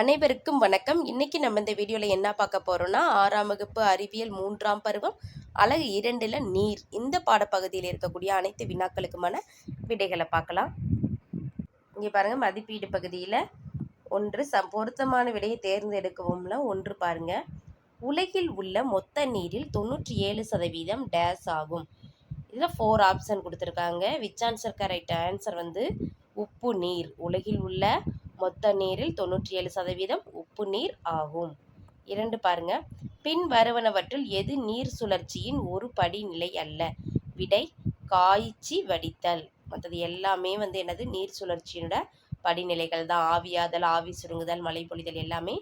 அனைவருக்கும் வணக்கம். இன்னைக்கு நம்ம இந்த வீடியோவில் என்ன பார்க்க போகிறோன்னா ஆறாம் வகுப்பு அறிவியல் மூன்றாம் பருவம் அழகு இரண்டில் நீர். இந்த பாடப்பகுதியில் இருக்கக்கூடிய அனைத்து வினாக்களுக்குமான விடைகளை பார்க்கலாம். இங்கே பாருங்கள் மதிப்பீடு பகுதியில் ஒன்று ச பொருத்தமான விடையை தேர்ந்தெடுக்கவும்ல ஒன்று பாருங்கள் உலகில் உள்ள மொத்த நீரில் தொண்ணூற்றி ஏழு சதவீதம் டேஸ் ஆகும். இதில் ஃபோர் ஆப்ஷன் கொடுத்துருக்காங்க. விச் ஆன்சர் கரெக்ட் ஆன்சர் வந்து உப்பு நீர். உலகில் உள்ள மொத்த நீரில் தொண்ணூற்றி ஏழு சதவீதம் உப்பு நீர் ஆகும். இரண்டு பாருங்க. பின் வருவனவற்றில் எது நீர் சுழற்சியின் ஒரு படிநிலை அல்ல? விடை காய்ச்சி வடித்தல். மற்றது எல்லாமே வந்து என்னது? நீர் சுழற்சியோட படிநிலைகள் தான். ஆவியாதல் ஆவி சுருங்குதல் மழை பொழிதல் எல்லாமே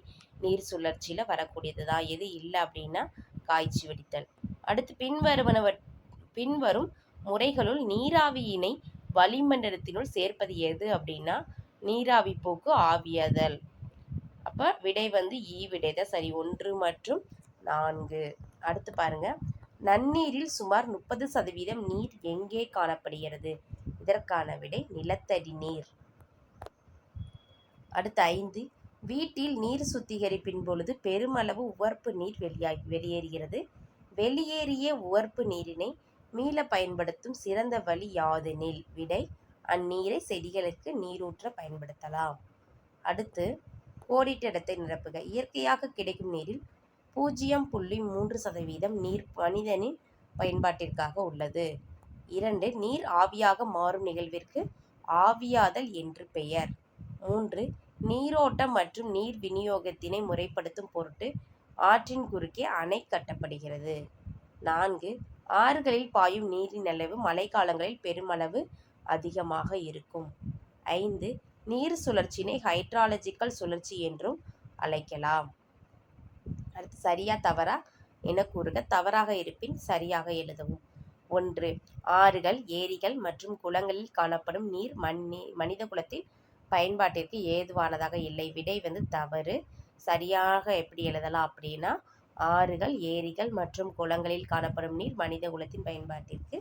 நீர் சுழற்சியில் வரக்கூடியது தான். எது இல்லை அப்படின்னா காய்ச்சி வடித்தல். அடுத்து பின்வருவனவ பின்வரும் முறைகளுள் நீராவியினை வளிமண்டலத்தினுள் சேர்ப்பது எது அப்படின்னா நீராவி போக்கு ஆவியாதல். அப்போ விடை வந்து ஈ விடை தான். சரி ஒன்று மற்றும் நான்கு. அடுத்து பாருங்க. நன்னீரில் சுமார் முப்பது சதவீதம் நீர் எங்கே காணப்படுகிறது? இதற்கான விடை நிலத்தடி நீர். அடுத்து ஐந்து. வீட்டில் நீர் சுத்திகரிப்பின் பொழுது பெருமளவு உவர்ப்பு நீர் வெளியாகி வெளியேறுகிறது. வெளியேறிய உவர்ப்பு நீரினை மீள பயன்படுத்தும் சிறந்த வழி யாதெனில்? விடை அந்நீரை செடிகளுக்கு நீரூற்ற பயன்படுத்தலாம். அடுத்து கோடிட்ட இடத்தை நிரப்புக. இயற்கையாக கிடைக்கும் நீரில் பூஜ்ஜியம் புள்ளி மூன்று சதவீதம் நீர் மனிதனின் பயன்பாட்டிற்காக உள்ளது. இரண்டு நீர் ஆவியாக மாறும் நிகழ்விற்கு ஆவியாதல் என்று பெயர். மூன்று நீரோட்டம் மற்றும் நீர் விநியோகத்தினை முறைப்படுத்தும் பொருட்டு ஆற்றின் குறுக்கே அணை கட்டப்படுகிறது. நான்கு ஆறுகளில் பாயும் நீரின் அளவு மழைக்காலங்களில் பெருமளவு அதிகமாக இருக்கும். ஐந்து நீர் சுழற்சியினை ஹைட்ராலஜிக்கல் சுழற்சி என்றும் அழைக்கலாம். அடுத்து சரியா தவறா? என கூறுக. தவறாக இருப்பின் சரியாக எழுதவும். ஒன்று ஆறுகள் ஏரிகள் மற்றும் குளங்களில் காணப்படும் நீர் மண்ணி மனித குலத்தின் பயன்பாட்டிற்கு ஏதுவானதாக இல்லை. விடை வந்து தவறு. சரியாக எப்படி எழுதலாம் அப்படின்னா ஆறுகள் ஏரிகள் மற்றும் குளங்களில் காணப்படும் நீர் மனித குலத்தின் பயன்பாட்டிற்கு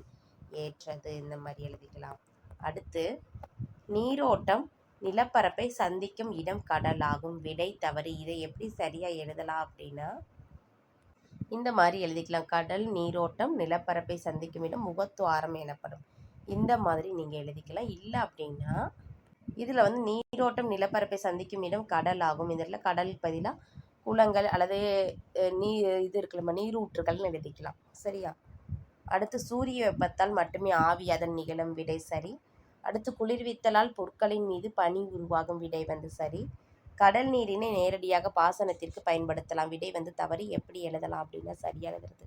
ஏற்றது. இந்த மாதிரி எழுதிக்கலாம். அடுத்து நீரோட்டம் நிலப்பரப்பை சந்திக்கும் இடம் கடலாகும். விடை தவறு. இதை எப்படி சரியாக எழுதலாம் அப்படின்னா இந்த மாதிரி எழுதிக்கலாம். கடல் நீரோட்டம் நிலப்பரப்பை சந்திக்கும் இடம் முகத்துவாரம் எனப்படும். இந்த மாதிரி நீங்கள் எழுதிக்கலாம். இல்லை அப்படின்னா இதில் வந்து நீரோட்டம் நிலப்பரப்பை சந்திக்கும் இடம் கடல் ஆகும் இதில் கடல் பதிலாக குளங்கள் அல்லது நீர் இது இருக்கலாமா நீரூற்றுகள்னு எழுதிக்கலாம். சரியா? அடுத்து சூரிய வெப்பத்தால் மட்டுமே ஆவி அதன் நிகழும் விடை சரி. அடுத்து குளிர்வித்தலால் பொருட்களின் மீது பனி உருவாகும் விடை வந்து சரி. கடல் நீரினை நேரடியாக பாசனத்திற்கு பயன்படுத்தலாம். விடை வந்து தவறி. எப்படி எழுதலாம் அப்படின்னா சரியாக எழுதுறது.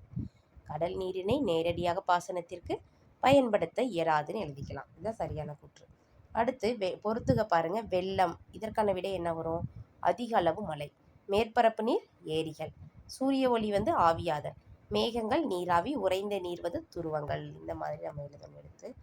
கடல் நீரினை நேரடியாக பாசனத்திற்கு பயன்படுத்த இயலாதுன்னு எழுதிக்கலாம். இதுதான் சரியான கூற்று. அடுத்து வெ பொறுத்துக பாருங்க. வெள்ளம். இதற்கான விடை என்ன வரும்? அதிக அளவு மழை. மேற்பரப்பு நீர் ஏரிகள். சூரிய ஒளி வந்து ஆவியாதல். மேகங்கள் நீராவி உறைந்த நீர் வந்து துருவங்கள். இந்த மாதிரி நம்ம எழுதணும். எடுத்து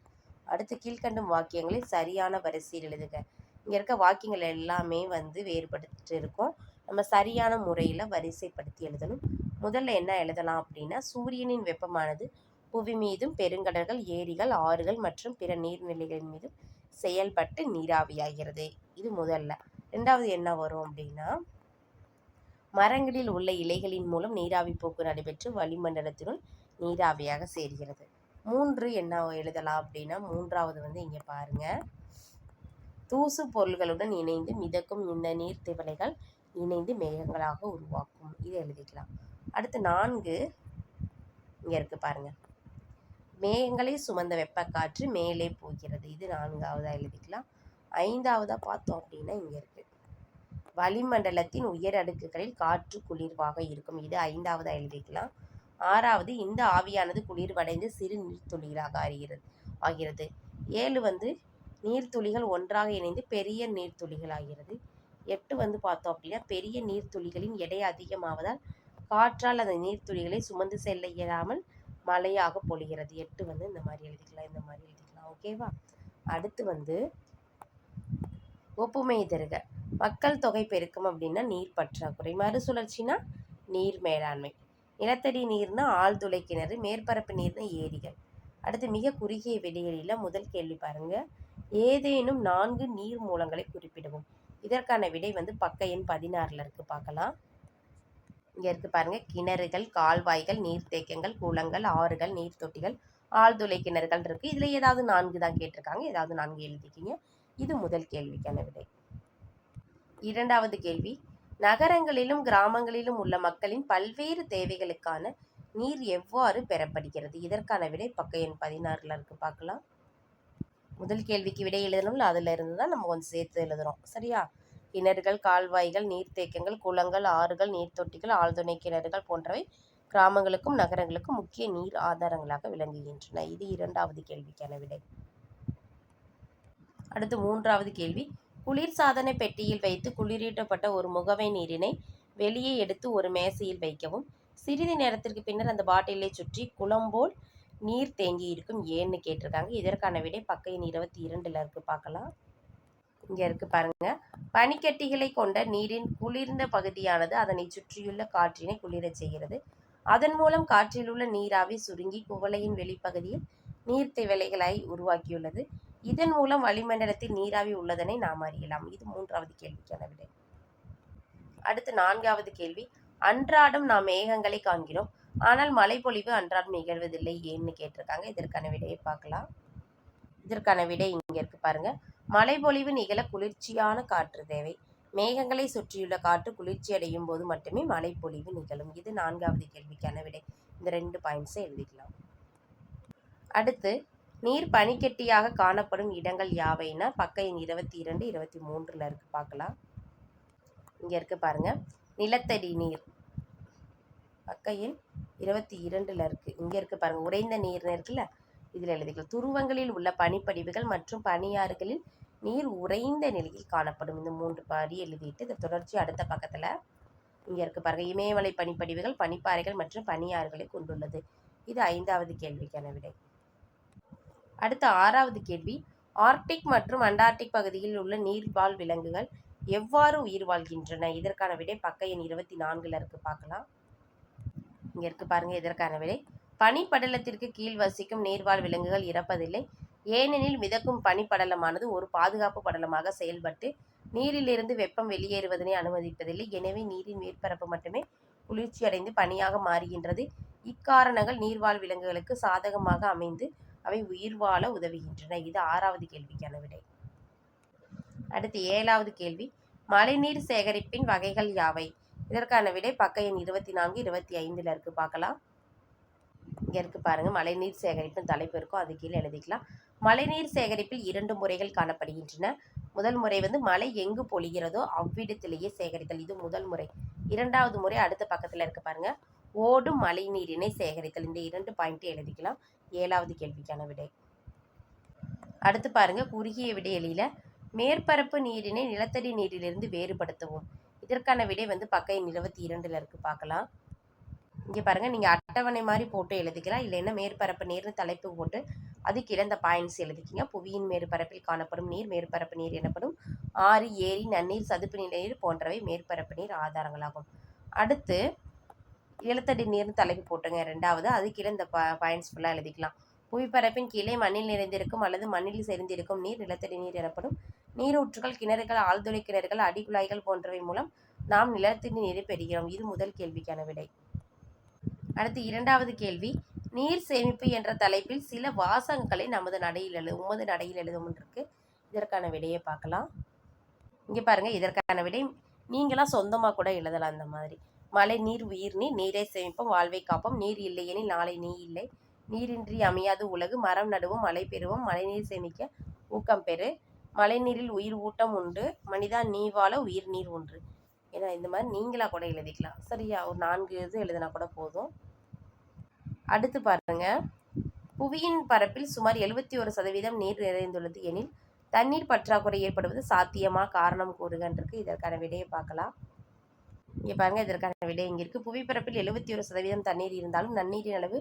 அடுத்து கீழ்கண்டும் வாக்கியங்களில் சரியான வரிசையில் எழுதுக. இங்கே இருக்க வாக்கியங்கள் எல்லாமே வந்து வேறுபட்டு இருக்கும். நம்ம சரியான முறையில் வரிசைப்படுத்தி எழுதணும். முதல்ல என்ன எழுதலாம் அப்படின்னா சூரியனின் வெப்பமானது புவி மீதும் பெருங்கடல்கள் ஏரிகள் ஆறுகள் மற்றும் பிற நீர்நிலைகளின் மீதும் செயல்பட்டு நீராவியாகிறது. இது முதல்ல. ரெண்டாவது என்ன வரும் அப்படின்னா மரங்களில் உள்ள இலைகளின் மூலம் நீராவி போக்கு நடைபெற்று வளிமண்டலத்தினுள் நீராவியாக சேர்கிறது. மூன்று என்ன எழுதலாம் அப்படின்னா மூன்றாவது வந்து இங்கே பாருங்கள் தூசு பொருள்களுடன் இணைந்து மிதக்கும் இந்த நீர் திவலைகள் இணைந்து மேகங்களாக உருவாக்கும். இதை எழுதிக்கலாம். அடுத்து நான்கு இங்கே இருக்குது பாருங்கள் மேகங்களை சுமந்த வெப்பக்காற்று மேலே போகிறது. இது நான்காவதாக எழுதிக்கலாம். ஐந்தாவதாக பார்த்தோம் அப்படின்னா இங்கே இருக்குது வளிமண்டலத்தின் உயர் அடுக்குகளில் காற்று குளிர்வாக இருக்கும். இது ஐந்தாவதாக எழுதிக்கலாம். ஆறாவது இந்த ஆவியானது குளிர்வடைந்து சிறு நீர்த்துளிகளாக அறிகிறது ஆகிறது. ஏழு வந்து நீர்த்துளிகள் ஒன்றாக இணைந்து பெரிய நீர்த்துளிகள் ஆகிறது எட்டு வந்து பார்த்தோம் அப்படின்னா பெரிய நீர்த்துளிகளின் எடை அதிகமாவதால் காற்றால் அந்த நீர்த்துளிகளை சுமந்து செல்ல இயலாமல் மழையாக பொழிகிறது. எட்டு வந்து இந்த மாதிரி எழுதிக்கலாம் இந்த மாதிரி எழுதிக்கலாம் ஓகேவா அடுத்து வந்து ஒப்புமை தருக. மக்கள் தொகை பெருக்கம் அப்படின்னா நீர் பற்றாக்குறை. மறுசுழற்சினா நீர் மேலாண்மை. நிலத்தடி நீர்னா ஆழ்துளை கிணறு மேற்பரப்பு நீர்னா ஏரிகள். அடுத்து மிக குறுகிய வெளிகளில் முதல் கேள்வி பாருங்க. ஏதேனும் நான்கு நீர் மூலங்களை குறிப்பிடவும். இதற்கான விடை வந்து பக்க எண் பதினாறில் இருக்குது பார்க்கலாம். இங்கே இருக்குது பாருங்கள் கிணறுகள் கால்வாய்கள் நீர்த்தேக்கங்கள் குளங்கள் ஆறுகள் நீர் தொட்டிகள் ஆழ்துளை கிணறுகள் இருக்குது இதில் ஏதாவது நான்கு தான் கேட்டிருக்காங்க. ஏதாவது நான்கு எழுதிக்கிங்க இது முதல் கேள்விக்கான விடை. இரண்டாவது கேள்வி. நகரங்களிலும் கிராமங்களிலும் உள்ள மக்களின் பல்வேறு தேவைகளுக்கான நீர் எவ்வாறு பெறப்படுகிறது? இதற்கான விடை பக்க எண் பதினாறில் இருக்கு. பார்க்கலாம். முதல் கேள்விக்கு விடை எழுதணும்ல? அதில் இருந்து தான் நம்ம கொஞ்சம் சேர்த்து எழுதுறோம். சரியா? கிணறுகள் கால்வாய்கள் நீர்த்தேக்கங்கள் குளங்கள் ஆறுகள் நீர்த்தொட்டிகள் ஆழ்துணை கிணறுகள் போன்றவை கிராமங்களுக்கும் நகரங்களுக்கும் முக்கிய நீர் ஆதாரங்களாக விளங்குகின்றன. இது இரண்டாவது கேள்விக்கான விடை. அடுத்து மூன்றாவது கேள்வி. குளிர்சாதன பெட்டியில் வைத்து குளிரூட்டப்பட்ட ஒரு முகவை நீரினை வெளியே எடுத்து ஒரு மேசையில் வைக்கவும். சிறிது நேரத்திற்கு பின்னர் அந்த பாட்டிலை சுற்றி குளம்போல் நீர் தேங்கி இருக்கும் ஏன்னு கேட்டிருக்காங்க. இதற்கான விடை பக்க எண் இருபத்தி இரண்டுல இருக்கு. பார்க்கலாம். இங்க இருக்கு பாருங்க. பனிக்கட்டிகளை கொண்ட நீரின் குளிர்ந்த பகுதியானது அதனை சுற்றியுள்ள காற்றினை குளிரச் செய்கிறது. அதன் மூலம் காற்றில் உள்ள நீராவி சுருங்கி குவளையின் வெளிப்பகுதியில் நீர்த்திவலைகளை உருவாக்கியுள்ளது இதன் மூலம் வளிமண்டலத்தில் நீராவி உள்ளதனை நாம் அறியலாம். இது மூன்றாவது கேள்விக்கான விடை. அடுத்து நான்காவது கேள்வி. அன்றாடம் நாம் மேகங்களை காண்கிறோம். ஆனால் மழைப்பொழிவு அன்றாடம் நிகழ்வதில்லை ஏன்னு கேட்டிருக்காங்க. இதற்கான விடையை பார்க்கலாம். இதற்கான விடை இங்க இருக்கு பாருங்க. மழைப்பொழிவு நிகழ குளிர்ச்சியான காற்று தேவை. மேகங்களை சுற்றியுள்ள காற்று குளிர்ச்சி அடையும் போது மட்டுமே மழைப்பொழிவு நிகழும். இது நான்காவது கேள்விக்கான விடை. இந்த ரெண்டு பாயிண்ட்ஸை எழுதிக்கலாம். அடுத்து நீர் பனிக்கட்டியாக காணப்படும் இடங்கள் யாவைன்னா பக்க எண் இருபத்தி இரண்டு இருபத்தி மூன்றுல இருக்கு. பார்க்கலாம். இங்க இருக்கு பாருங்க. நிலத்தடி நீர். பக்க எண் இருபத்தி இரண்டுல இருக்கு. இங்க இருக்கு பாருங்க. உறைந்த நீர் இருக்குல்ல? இதில் எழுதிக்கலாம் துருவங்களில் உள்ள பனிப்படிவுகள் மற்றும் பனியாறுகளில் நீர் உறைந்த நிலையில் காணப்படும். இந்த மூன்று பாரி எழுதிட்டு இந்த தொடர்ச்சி அடுத்த பக்கத்தில் இங்கே இருக்க பாருங்க. இமயமலை பனிப்படிவுகள் பனிப்பாறைகள் மற்றும் பனியாறுகளை கொண்டுள்ளது. இது ஐந்தாவது கேள்விக்கான விடை. அடுத்த ஆறாவது கேள்வி. ஆர்க்டிக் மற்றும் அண்டார்டிக் பகுதியில் உள்ள நீர்வாழ் விலங்குகள் எவ்வாறு உயிர் வாழ்கின்றன? இதற்கான விடை பக்க எண் இருபத்தி நான்குல இருக்கு பார்க்கலாம். இங்க இருக்கு பாருங்க இதற்கான விடை. பனிப்படலத்திற்கு கீழ் வசிக்கும் நீர்வாழ் விலங்குகள் இறப்பதில்லை. ஏனெனில் மிதக்கும் பனிப்படலமானது ஒரு பாதுகாப்பு படலமாக செயல்பட்டு நீரிலிருந்து வெப்பம் வெளியேறுவதனை அனுமதிப்பதில்லை. எனவே நீரின் மேற்பரப்பு மட்டுமே குளிர்ச்சியடைந்து பனியாக மாறுகின்றது. இக்காரணங்கள் நீர்வாழ் விலங்குகளுக்கு சாதகமாக அமைந்து அவை உயிர் வாழ உதவுகின்றன. இது ஆறாவது கேள்விக்கான விடை. அடுத்து ஏழாவது கேள்வி. மழைநீர் சேகரிப்பின் வகைகள் யாவை? இதற்கான விடை பக்க எண் இருபத்தி நான்கு இருபத்தி ஐந்துல இருக்கு. பார்க்கலாம். இங்க இருக்கு பாருங்க. மழைநீர் சேகரிப்பின் தலைப்பு இருக்கும். அது கீழே எழுதிக்கலாம். மழைநீர் சேகரிப்பில் இரண்டு முறைகள் காணப்படுகின்றன. முதல் முறை வந்து மழை எங்கு பொழிகிறதோ அவ்விடத்திலேயே சேகரித்தல். இது முதல் முறை. இரண்டாவது முறை அடுத்த பக்கத்துல இருக்கு பாருங்க. ஓடும் மழை நீரினை சேகரித்தல். இந்த இரண்டு பாயிண்ட்டை எழுதிக்கலாம். ஏழாவது கேள்விக்கான விடை. அடுத்து பாருங்க. குறுகிய விடையெளியில மேற்பரப்பு நீரினை நிலத்தடி நீரிலிருந்து வேறுபடுத்தவும். இதற்கான விடை வந்து பக்க எண் இருபத்தி இரண்டுல இருக்கு. பார்க்கலாம். இங்கே பாருங்க. நீங்கள் அட்டவணை மாதிரி போட்டு எழுதிக்கலாம். இல்லைன்னா மேற்பரப்பு நீர்னு தலைப்பு போட்டு அதுக்கு இழந்த பாயிண்ட்ஸ் எழுதிக்கிங்க. புவியின் மேற்பரப்பில் காணப்படும் நீர் மேற்பரப்பு நீர் எனப்படும் ஆறு ஏரி நன்னீர் சதுப்பு நீர் போன்றவை மேற்பரப்பு நீர் ஆதாரங்களாகும். அடுத்து நிலத்தடி நீர்னு தலைப்பு போட்டுங்க ரெண்டாவது. அது கீழே இந்த ப பாயிண்ட்ஸ் ஃபுல்லாக எழுதிக்கலாம். புவிப்பரப்பின் கீழே மண்ணில் நிறைந்திருக்கும் அல்லது மண்ணில் செறிந்திருக்கும் நீர் நிலத்தடி நீர் எனப்படும். நீரூற்றுகள் கிணறுகள் ஆழ்துளை கிணறுகள் அடிக்குழாய்கள் போன்றவை மூலம் நாம் நிலத்தடி நீரை பெறுகிறோம். இது முதல் கேள்விக்கான விடை. அடுத்து இரண்டாவது கேள்வி. நீர் சேமிப்பு என்ற தலைப்பில் சில வாசகங்களை நமது நடையில் எழு உமது நடையில் எழுதும் இருக்கு இதற்கான விடையை பார்க்கலாம். இங்கே பாருங்கள் இதற்கான விடை. நீங்களாம் சொந்தமாக கூட எழுதலாம் அந்த மாதிரி. மழை நீர் உயிர் நீர் நீரை சேமிப்போம் வாழ்வை காப்போம். நீர் இல்லையெனில் நாளை நீ இல்லை. நீரின்றி அமையாது உலகு. மரம் நடுவோம் மழை பெறுவோம். மழைநீர் சேமிக்க ஊக்கம் பெறு. மழைநீரில் உயிர் ஊட்டம் உண்டு. மனிதா நீ வாழ உயிர் நீர் ஒன்று. ஏன்னா இந்த மாதிரி நீங்களா கூட எழுதிக்கலாம். சரியா? ஒரு நான்கு இது எழுதினா கூட போதும். அடுத்து பாருங்க. புவியின் பரப்பில் சுமார் எழுபத்தி ஒரு சதவீதம் நீர் நிறைந்துள்ளது எனில் தண்ணீர் பற்றாக்குறை ஏற்படுவது சாத்தியமா? காரணம் கூறுகன்றிருக்கு. இதற்கான விடையை பார்க்கலாம். இங்கே பாருங்க இதற்கான விடை இங்கே இருக்குது புவிப்பரப்பில் எழுபத்தி ஒரு சதவீதம் தண்ணீர் இருந்தாலும் நன்னீரின் அளவு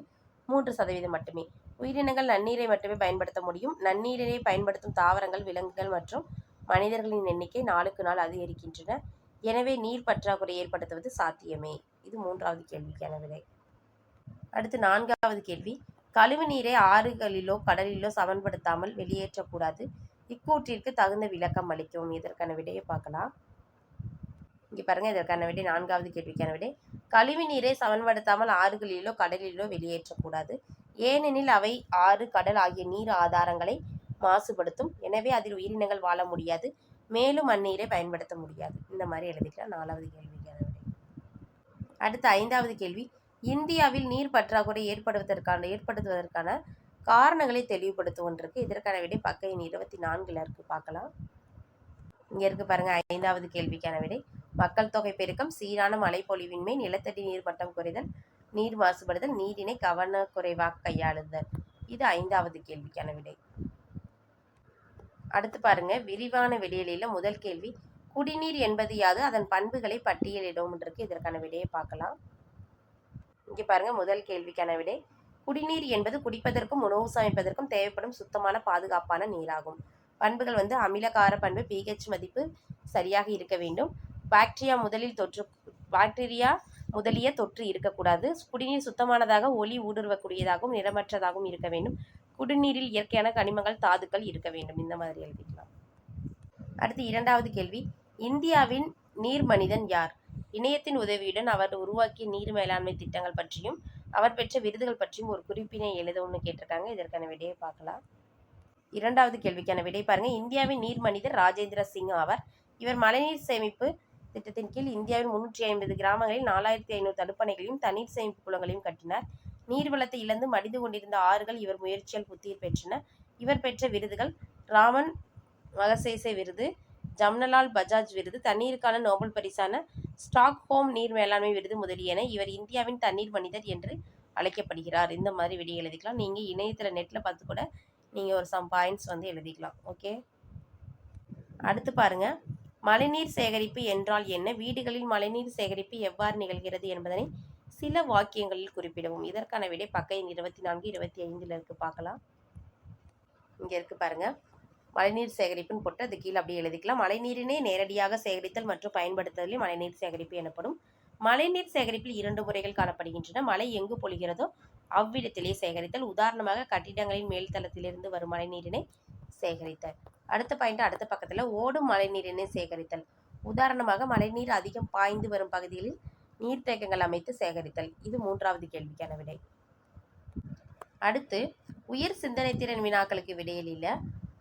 மூன்று சதவீதம் மட்டுமே. உயிரினங்கள் நன்னீரை மட்டுமே பயன்படுத்த முடியும். நன்னீரினை பயன்படுத்தும் தாவரங்கள் விலங்குகள் மற்றும் மனிதர்களின் எண்ணிக்கை நாளுக்கு நாள் அதிகரிக்கின்றன. எனவே நீர் பற்றாக்குறை ஏற்படுத்துவது சாத்தியமே. இது மூன்றாவது கேள்விக்கான விடை. அடுத்து நான்காவது கேள்வி. கழிவு நீரை ஆறுகளிலோ கடலிலோ சமன்படுத்தாமல் வெளியேற்றக்கூடாது. இக்கூற்றிற்கு தகுந்த விளக்கம் அளிக்கவும் இதற்கான விடையை பார்க்கலாம். இங்கே பாருங்க இதற்கான விடை நான்காவது கேள்விக்கான விடை கழிவு நீரை சமன்படுத்தாமல் ஆறுகளிலோ கடலிலோ வெளியேற்றக்கூடாது. ஏனெனில் அவை ஆறு கடல் ஆகிய நீர் ஆதாரங்களை மாசுபடுத்தும். எனவே அதில் உயிரினங்கள் வாழ முடியாது. மேலும் அந்நீரை பயன்படுத்த முடியாது. இந்த மாதிரி எழுதிக்கலாம். நாலாவது கேள்விக்கான விடை அடுத்த ஐந்தாவது கேள்வி. இந்தியாவில் நீர் பற்றாக்குறை ஏற்படுவதற்கான ஏற்படுத்துவதற்கான காரணங்களை தெளிவுபடுத்துவதற்கு இதற்கான விடை பக்க எண் இருபத்தி நான்கில் இருக்கு. பார்க்கலாம். இங்கே இருக்கு பாருங்க ஐந்தாவது கேள்விக்கான விடை மக்கள் தொகை பெருக்கம் சீரான மழைப்பொழிவின்மை நிலத்தடி நீர் மட்டம் குறைதல் நீர் மாசுபடுதல் நீரினை கவனக்குறைவாக கையாளுதல். இது ஐந்தாவது கேள்விக்கான விடை. அடுத்து பாருங்க. விரிவான விடையில முதல் கேள்வி குடிநீர் என்பது யாது அதன் பண்புகளை பட்டியலிடவும் இதற்கான விடையை பார்க்கலாம். இங்க பாருங்க முதல் கேள்விக்கான விடை. குடிநீர் என்பது குடிப்பதற்கும் உணவு சமைப்பதற்கும் தேவைப்படும் சுத்தமான பாதுகாப்பான நீராகும். பண்புகள் வந்து அமிலகார பண்பு பிஹெச் மதிப்பு சரியாக இருக்க வேண்டும். பாக்டீரியா முதலில் தொற்று பாக்டீரியா முதலிய தொற்று இருக்கக்கூடாது. குடிநீர் சுத்தமானதாக ஒளி ஊடுருவக்கூடியதாகவும் நிறமற்றதாகவும் இருக்க வேண்டும். குடிநீரில் இயற்கையான கனிமங்கள் தாதுக்கள் இருக்க வேண்டும். இந்த மாதிரி எழுதிக்கலாம். அடுத்து இரண்டாவது கேள்வி. இந்தியாவின் நீர் மனிதன் யார்? இணையத்தின் உதவியுடன் அவர் உருவாக்கிய நீர் மேலாண்மை திட்டங்கள் பற்றியும் அவர் பெற்ற விருதுகள் பற்றியும் ஒரு குறிப்பினை எழுதவும்னு கேட்டிருக்காங்க. இதற்கான விடையை பார்க்கலாம். இரண்டாவது கேள்விக்கான விடை பாருங்க. இந்தியாவின் நீர் மனிதர் ராஜேந்திர சிங் ஆவார். இவர் மழைநீர் சேமிப்பு திட்டத்தின் கீழ் இந்தியாவின் முன்னூற்றி ஐம்பது கிராமங்களில் நாலாயிரத்தி ஐநூறு தடுப்பணைகளையும் தண்ணீர் சேமிப்பு குளங்களையும் கட்டினார். நீர்வளத்தை இழந்து மடிந்து கொண்டிருந்த ஆறுகள் இவர் முயற்சியால் புத்துயிர் பெற்றன. இவர் பெற்ற விருதுகள் ராமன் மகசேசே விருது ஜம்னலால் பஜாஜ் விருது தண்ணீருக்கான நோபல் பரிசான ஸ்டாக்ஹோம் நீர் மேலாண்மை விருது முதலியன இவர் இந்தியாவின் தண்ணீர் மனிதர் என்று அழைக்கப்படுகிறார். இந்த மாதிரி விடிய எழுதிக்கலாம். நீங்கள் இணையத்தில் நெட்டில் பார்த்து கூட நீங்கள் ஒரு சம் பாயிண்ட்ஸ் வந்து எழுதிக்கலாம். ஓகே அடுத்து பாருங்க. மழைநீர் சேகரிப்பு என்றால் என்ன? வீடுகளில் மழைநீர் சேகரிப்பு எவ்வாறு நிகழ்கிறது என்பதனை சில வாக்கியங்களில் குறிப்பிடவும். இதற்கான விடை பக்க எண் இருபத்தி நான்கு இருபத்தி ஐந்தில் இருக்கு. பார்க்கலாம். இங்கே இருக்கு பாருங்க. மழைநீர் சேகரிப்புன்னு போட்டு அது கீழே அப்படியே எழுதிக்கலாம். மழைநீரினை நேரடியாக சேகரித்தல் மற்றும் பயன்படுத்துதலே மழைநீர் சேகரிப்பு எனப்படும். மழைநீர் சேகரிப்பில் இரண்டு முறைகள் காணப்படுகின்றன. மழை எங்கு பொழிகிறதோ அவ்விடத்திலே சேகரித்தல். உதாரணமாக கட்டிடங்களின் மேல்தளத்திலிருந்து வரும் மழைநீரினை சேகரித்தல். அடுத்த பாயிண்ட் அடுத்த பக்கத்தில் ஓடும் மழைநீரினை சேகரித்தல். உதாரணமாக மழைநீர் அதிகம் பாய்ந்து வரும் பகுதிகளில் நீர்த்தேக்கங்கள் அமைத்து சேகரித்தல். இது மூன்றாவது கேள்விக்கான விடை. அடுத்து உயர் சிந்தனை திறன் வினாக்களுக்கு விடையலில்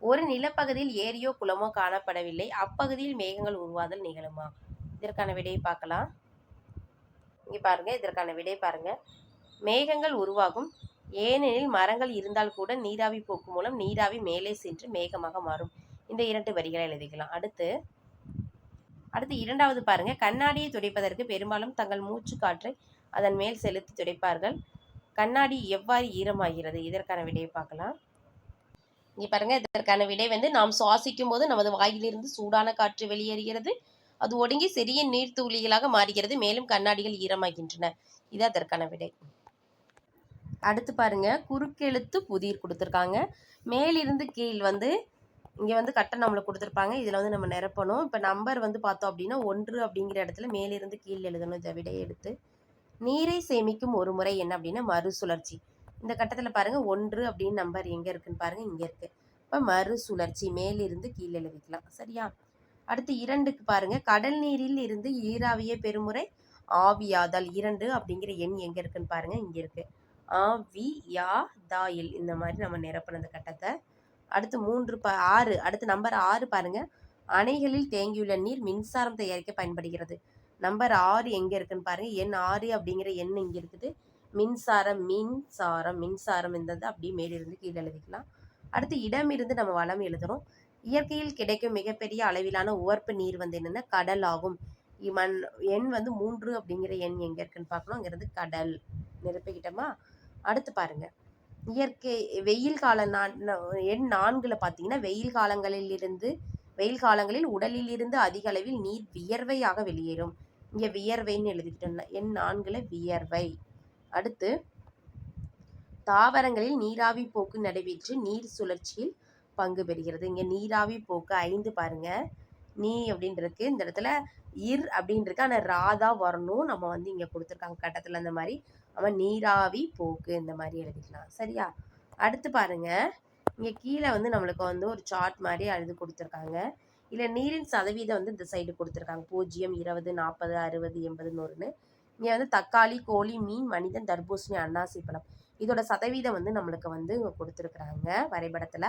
ஒரு நிலப்பகுதியில் ஏரியோ குளமோ காணப்படவில்லை. அப்பகுதியில் மேகங்கள் உருவாதல் நிகழுமா? இதற்கான விடையை பார்க்கலாம். இங்கே பாருங்க இதற்கான விடை பாருங்க. மேகங்கள் உருவாகும் ஏனெனில் மரங்கள் இருந்தால் கூட நீராவி போக்கு மூலம் நீராவி மேலே சென்று மேகமாக மாறும். இந்த இரண்டு வரிகளை எழுதிக்கலாம். அடுத்து அடுத்து இரண்டாவது பாருங்க. கண்ணாடியை துடைப்பதற்கு பெரும்பாலும் தங்கள் மூச்சு காற்றை அதன் மேல் செலுத்தி துடைப்பார்கள். கண்ணாடி எவ்வாறு ஈரமாகிறது? இதற்கான விடையை பார்க்கலாம். இங்கே பாருங்க. இதற்கான விடை வந்து நாம் சுவாசிக்கும் போது நமது வாயிலிருந்து சூடான காற்று வெளியேறுகிறது. அது ஒடுங்கி சிறிய நீர்த்துளிகளாக மாறுகிறது. மேலும் கண்ணாடிகள் ஈரமாகின்றன. இது அதற்கான விடை. அடுத்து பாருங்க குறுக்கெழுத்து புதிர் கொடுத்துருக்காங்க. மேலிருந்து கீழ் வந்து இங்கே வந்து கட்டை நம்மளுக்கு கொடுத்துருப்பாங்க. இதில் வந்து நம்ம நிரப்பணும். இப்போ நம்பர் வந்து பார்த்தோம் அப்படின்னா ஒன்று அப்படிங்கிற இடத்துல மேலிருந்து கீழ் எழுதணும். இந்த விடையை எடுத்து. நீரை சேமிக்கும் ஒரு முறை என்ன அப்படின்னா மறுசுழற்சி. இந்த கட்டத்தில் பாருங்கள் ஒன்று அப்படின்னு நம்பர் எங்கே இருக்குன்னு பாருங்கள் இங்கே இருக்குது இப்போ மறுசுழற்சி மேலிருந்து கீழ் எழுதிக்கலாம். சரியா? அடுத்து இரண்டுக்கு பாருங்கள் கடல் நீரில் இருந்து ஈராவிய பெருமுறை ஆவியாதல் இரண்டு அப்படிங்கிற எண் எங்கே இருக்குன்னு இங்கே இருக்குது ஆ வி யா தாயில் இந்த மாதிரி நம்ம நிரப்பணும் அந்த கட்டத்தை. அடுத்து மூன்று ப ஆறு அடுத்து நம்பர் ஆறு பாருங்க. அணைகளில் தேங்கியுள்ள நீர் மின்சாரம் தயாரிக்க பயன்படுகிறது. நம்பர் ஆறு எங்க இருக்குன்னு பாருங்க. எண் ஆறு அப்படிங்கிற எண் இங்க இருக்குது. மின்சாரம் மின்சாரம் மின்சாரம் இருந்தது அப்படியே மேலிருந்து கீழே எழுதிக்கலாம். அடுத்து இடம் இருந்து நம்ம வளம் எழுதுறோம். இயற்கையில் கிடைக்கும் மிகப்பெரிய அளவிலான உவர்ப்பு நீர் வந்து என்னன்னா கடல் ஆகும். மண் எண் வந்து மூன்று அப்படிங்கிற எண் எங்க இருக்குன்னு பார்க்கணும். அங்கிறது கடல். நிரப்பிக்கிட்டோமா? அடுத்து பாருங்க. இயற்கை வெயில் கால நான் எண் நான்குல பார்த்தீங்கன்னா வெயில் காலங்களில் இருந்து வெயில் காலங்களில் உடலில் இருந்து அதிக அளவில் நீர் வியர்வையாக வெளியேறும். இங்க வியர்வைன்னு எழுதிக்கிட்டோம்னா எண் நான்குல வியர்வை. அடுத்து தாவரங்களில் நீராவி போக்கு நடைபெற்று நீர் சுழற்சியில் பங்கு பெறுகிறது. இங்க நீராவி போக்கு ஐந்து பாருங்க. நீ அப்படின்றதுக்கு இந்த இடத்துல இர் அப்படின்றது ஆனால் ராதா வரணும் நம்ம வந்து இங்கே கொடுத்துருக்காங்க. கட்டத்தில் அந்த மாதிரி. நம்ம நீராவி போக்கு இந்த மாதிரி எழுதிக்கலாம். சரியா? அடுத்து பாருங்க. இங்கே கீழே வந்து நம்மளுக்கு வந்து ஒரு சார்ட் மாதிரி அழுது கொடுத்துருக்காங்க. இல்லை நீரின் சதவீதம் வந்து இந்த சைடு கொடுத்துருக்காங்க. பூஜ்ஜியம் இருபது நாற்பது அறுபது எண்பது நூறுன்னு. இங்கே வந்து தக்காளி கோழி மீன் மனிதன் தர்பூசணி அன்னாசி பழம். இதோட சதவீதம் வந்து நம்மளுக்கு வந்து கொடுத்துருக்குறாங்க வரைபடத்தில்.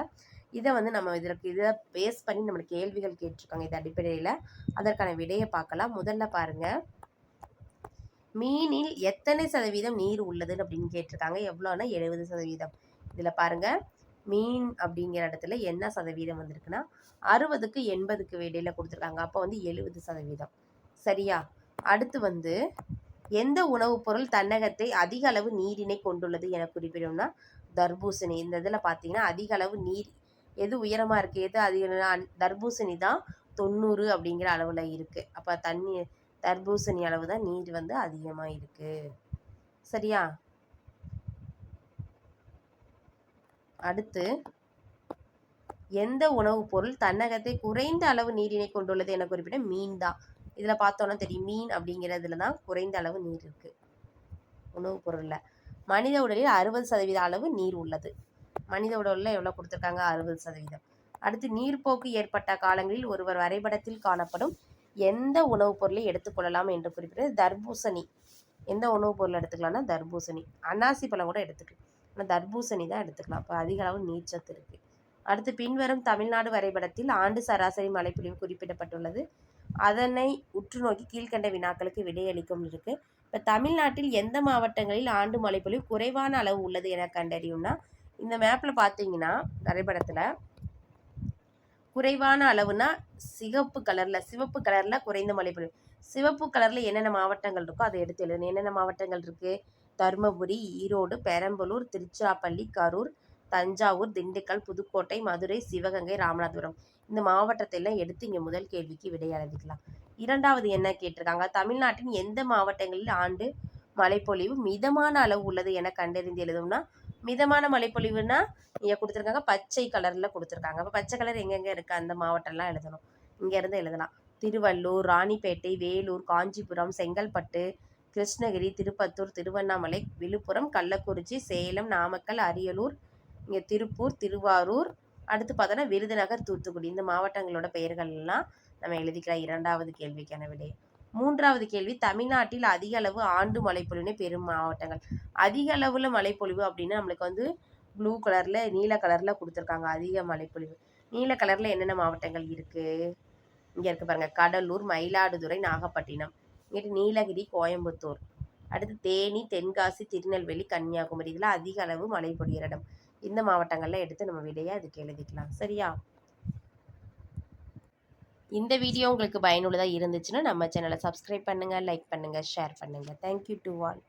இதை வந்து நம்ம இதற்கு இதை பேஸ் பண்ணி நம்மளுக்கு கேள்விகள் கேட்டிருக்காங்க. இது அடிப்படையில் அதற்கான விடையை பார்க்கலாம். முதல்ல பாருங்கள் மீனில் எத்தனை சதவீதம் நீர் உள்ளது அப்படின்னு கேட்டிருக்காங்க. எவ்வளோன்னா எழுபது சதவீதம். இதில் பாருங்கள் மீன் அப்படிங்கிற இடத்துல என்ன சதவீதம் வந்திருக்குன்னா அறுபதுக்கு எண்பதுக்கு இடையில கொடுத்துருக்காங்க. அப்போ வந்து எழுபது சதவீதம். சரியா? அடுத்து வந்து எந்த உணவுப் பொருள் தன்னகத்தை அதிக அளவு நீரினை கொண்டுள்ளது என குறிப்பிடும்னா தர்பூசணி. இந்த இதில் பார்த்தீங்கன்னா அதிக அளவு நீர். எது உயரமாக இருக்குது எது அதிக தர்பூசணி தான் தொண்ணூறு அப்படிங்கிற அளவில் இருக்குது அப்போ தண்ணி தர்பூசணி அளவு தான் நீர் வந்து அதிகமாக இருக்குது சரியா? அடுத்து எந்த உணவுப் பொருள் தன்னகத்தை குறைந்த அளவு நீரினை கொண்டுள்ளது என குறிப்பிட மீன் தான். இதில் பார்த்தோன்னா தெரியும். மீன் அப்படிங்கிறதுல தான் குறைந்த அளவு நீர் இருக்குது உணவுப் பொருளில். மனித உடலில் அறுபது சதவீத அளவு நீர் உள்ளது. மனித உடலில் எவ்வளோ கொடுத்துருக்காங்க? அறுபது சதவீதம். அடுத்து நீர்ப்போக்கு ஏற்பட்ட காலங்களில் ஒருவர் வரைபடத்தில் காணப்படும் எந்த உணவுப் பொருளை எடுத்துக்கொள்ளலாம் என்று குறிப்பிட்டது தர்பூசணி. எந்த உணவுப் பொருள் எடுத்துக்கலாம்னா தர்பூசணி. அன்னாசி பழம் கூட எடுத்துக்கலாம். ஆனால் தர்பூசணி தான் எடுத்துக்கலாம். அப்போ அதிக அளவு நீர்ச்சத்து இருக்குது அடுத்து பின்வரும் தமிழ்நாடு வரைபடத்தில் ஆண்டு சராசரி மழைப்பொழிவு குறிப்பிடப்பட்டுள்ளது. அதனை உற்று நோக்கி கீழ்கண்ட வினாக்களுக்கு விடையளிக்கும் இருக்கு. இப்போ தமிழ்நாட்டில் எந்த மாவட்டங்களில் ஆண்டு மழைப்பொழிவு குறைவான அளவு உள்ளது என கண்டறியும்னா இந்த மேப்பில் பார்த்தீங்கன்னா வரைபடத்தில் குறைவான அளவுனா சிகப்பு கலரில் சிவப்பு கலரில் குறைந்த மழைப்பொழிவு. சிவப்பு கலரில் என்னென்ன மாவட்டங்கள் இருக்கோ அதை எடுத்து எழுதணும் என்னென்ன மாவட்டங்கள் இருக்குது தருமபுரி ஈரோடு பெரம்பலூர் திருச்சிராப்பள்ளி கரூர் தஞ்சாவூர் திண்டுக்கல் புதுக்கோட்டை மதுரை சிவகங்கை ராமநாதபுரம். இந்த மாவட்டத்தையெல்லாம் எடுத்து இங்கே முதல் கேள்விக்கு விடை எழுதிக்கலாம் இரண்டாவது என்ன கேட்டிருக்காங்க? தமிழ்நாட்டின் எந்த மாவட்டங்களில் ஆண்டு மழைப்பொழிவு மிதமான அளவு உள்ளது என கண்டறிந்து எழுதும்னா மிதமான மழைப்பொழிவுனா இங்கே கொடுத்துருக்காங்க பச்சை கலரில் கொடுத்துருக்காங்க. அப்போ பச்சை கலர் எங்கெங்கே இருக்குது அந்த மாவட்டம்லாம் எழுதணும். இங்கேருந்து எழுதலாம். திருவள்ளூர் ராணிப்பேட்டை வேலூர் காஞ்சிபுரம் செங்கல்பட்டு கிருஷ்ணகிரி திருப்பத்தூர் திருவண்ணாமலை விழுப்புரம் கள்ளக்குறிச்சி சேலம் நாமக்கல் அரியலூர் இங்கே திருப்பூர் திருவாரூர் அடுத்து பார்த்தோன்னா விருதுநகர் தூத்துக்குடி. இந்த மாவட்டங்களோட பெயர்கள்லாம் நம்ம எழுதிக்கலாம். இரண்டாவது கேள்விக்கான விடை. மூன்றாவது கேள்வி தமிழ்நாட்டில் அதிக அளவு ஆண்டு மழைப்பொழிவுனே பெரும் மாவட்டங்கள். அதிக அளவில் மழைப்பொழிவு அப்படின்னு நம்மளுக்கு வந்து ப்ளூ கலரில் நீல கலரில் கொடுத்துருக்காங்க அதிக மழைப்பொழிவு. நீல கலரில் என்னென்ன மாவட்டங்கள் இருக்குது இங்கே இருக்குது பாருங்கள் கடலூர் மயிலாடுதுறை நாகப்பட்டினம். இங்கிட்டு நீலகிரி கோயம்புத்தூர். அடுத்து தேனி தென்காசி திருநெல்வேலி கன்னியாகுமரி. இதில் அதிக அளவு மழை பொழியிற இடம். இந்த மாவட்டங்களில் எடுத்து நம்ம விடையை அதுக்கு எழுதிக்கலாம். சரியா? இந்த வீடியோ உங்களுக்கு பயனுள்ளதாக இருந்துச்சுன்னா நம்ம சேனலை சப்ஸ்கிரைப் பண்ணுங்கள் லைக் பண்ணுங்கள் ஷேர் பண்ணுங்கள் தேங்க்யூ டு ஆல்